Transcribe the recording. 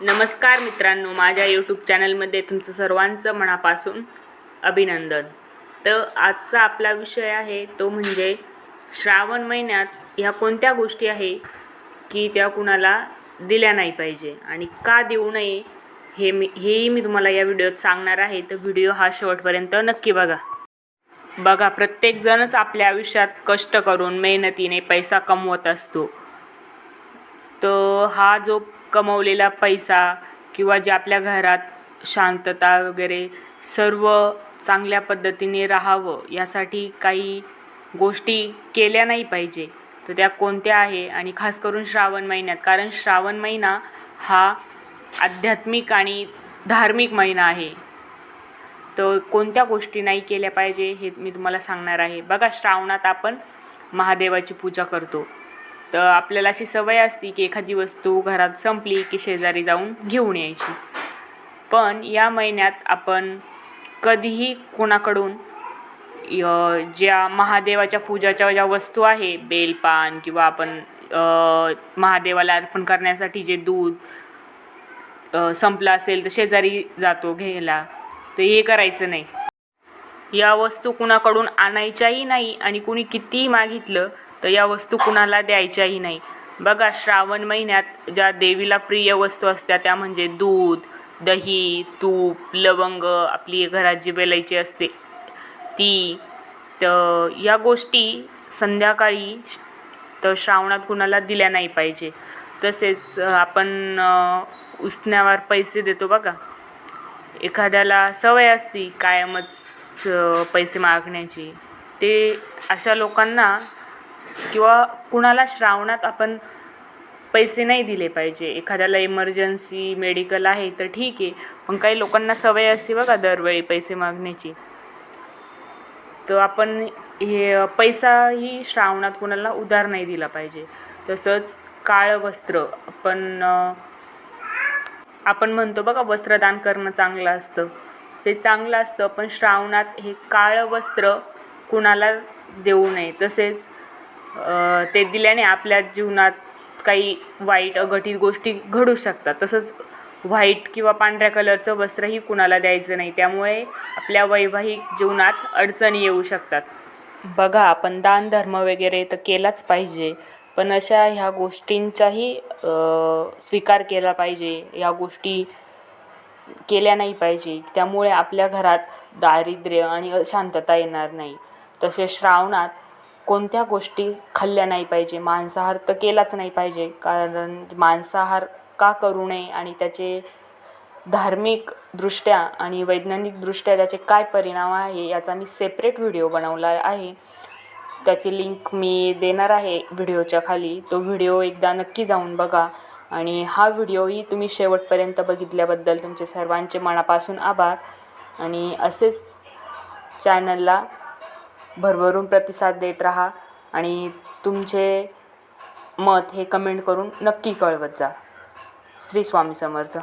नमस्कार मित्रांनो माझ्या यूट्यूब चॅनलमध्ये तुमचं सर्वांचं मनापासून अभिनंदन. तर आजचा आपला विषय आहे तो म्हणजे श्रावण महिन्यात ह्या कोणत्या गोष्टी आहे की त्या कुणाला दिल्या नाही पाहिजे आणि का देऊ नये हे मी हेही मी तुम्हाला या व्हिडिओत सांगणार आहे. तर व्हिडिओ हा शेवटपर्यंत नक्की बघा. बघा प्रत्येकजणच आपल्या आयुष्यात कष्ट करून मेहनतीने पैसा कमवत असतो. तर हा जो कमवलेला पैसा किंवा जे आपल्या घरात शांतता वगैरे सर्व चांगल्या पद्धतीने राहावं यासाठी काही गोष्टी केल्या नाही पाहिजे. तर त्या कोणत्या आहे? आणि खास करून श्रावण महिन्यात. कारण श्रावण महिना हा आध्यात्मिक आणि धार्मिक महिना आहे. तर कोणत्या गोष्टी नाही केल्या पाहिजे हे मी तुम्हाला सांगणार आहे. बघा श्रावणात आपण महादेवाची पूजा करतो. तर आपल्याला अशी सवय असती की एखादी वस्तू घरात संपली की शेजारी जाऊन घेऊन यायची. पण या महिन्यात आपण कधीही कोणाकडून ज्या महादेवाच्या पूजाच्या ज्या वस्तू आहे बेलपान किंवा आपण महादेवाला अर्पण करण्यासाठी जे दूध संपलं असेल तर शेजारी जातो घ्यायला. तर हे करायचं नाही. या वस्तू कुणाकडून आणायच्याही नाही आणि कुणी कितीही मागितलं तर या वस्तू कुणाला द्यायच्याही नाही. बघा श्रावण महिन्यात ज्या देवीला प्रिय वस्तू असत्या त्या म्हणजे दूध दही तूप लवंग आपली घरात जी वेलायची असते ती. तर या गोष्टी संध्याकाळी तर श्रावणात कुणाला दिल्या नाही पाहिजे. तसेच आपण उसण्यावर पैसे देतो बघा. एखाद्याला सवय असती कायमच पैसे मागण्याची. ते अशा लोकांना किंवा कुणाला श्रावणात आपण पैसे नाही दिले पाहिजे. एखाद्याला इमर्जन्सी मेडिकल आहे तर ठीक आहे. पण काही लोकांना सवय असते बघा दरवेळी पैसे मागण्याची. तर आपण हे पैसाही श्रावणात कुणाला उधार नाही दिला पाहिजे. तसंच काळं वस्त्र आपण आपण म्हणतो बघा वस्त्रदान करणं चांगलं असतं. ते चांगलं असतं पण श्रावणात हे काळं वस्त्र कुणाला देऊ नये. तसेच ते दिल्याने आपल्या जीवनात काही वाईट अघटित गोष्टी घडू शकतात. तसंच व्हाईट किंवा पांढऱ्या कलरचं वस्त्रही कुणाला द्यायचं नाही. त्यामुळे आपल्या वैवाहिक जीवनात अडचणी येऊ शकतात. बघा आपण दान धर्म वगैरे तर केलाच पाहिजे. पण अशा ह्या गोष्टींचाही स्वीकार केला पाहिजे. या गोष्टी केल्या नाही पाहिजे. त्यामुळे आपल्या घरात दारिद्र्य आणि अशांतता येणार नाही. तसेच श्रावणात कोणत्या गोष्टी खाल्ल्या नाही पाहिजे? मांसाहार तर केलाच नाही पाहिजे. कारण मांसाहार का करू नये आणि त्याचे धार्मिकदृष्ट्या आणि वैज्ञानिकदृष्ट्या त्याचे काय परिणाम आहे याचा मी सेपरेट व्हिडिओ बनवला आहे. त्याची लिंक मी देणार आहे व्हिडिओच्या खाली. तो व्हिडिओ एकदा नक्की जाऊन बघा. आणि हा व्हिडिओही तुम्ही शेवटपर्यंत बघितल्याबद्दल तुमचे सर्वांचे मनापासून आभार. आणि असेच चॅनलला भरभरून प्रतिसाद देत राहा आणि तुमचे मत हे कमेंट करून नक्की कळवत जा. श्री स्वामी समर्थ.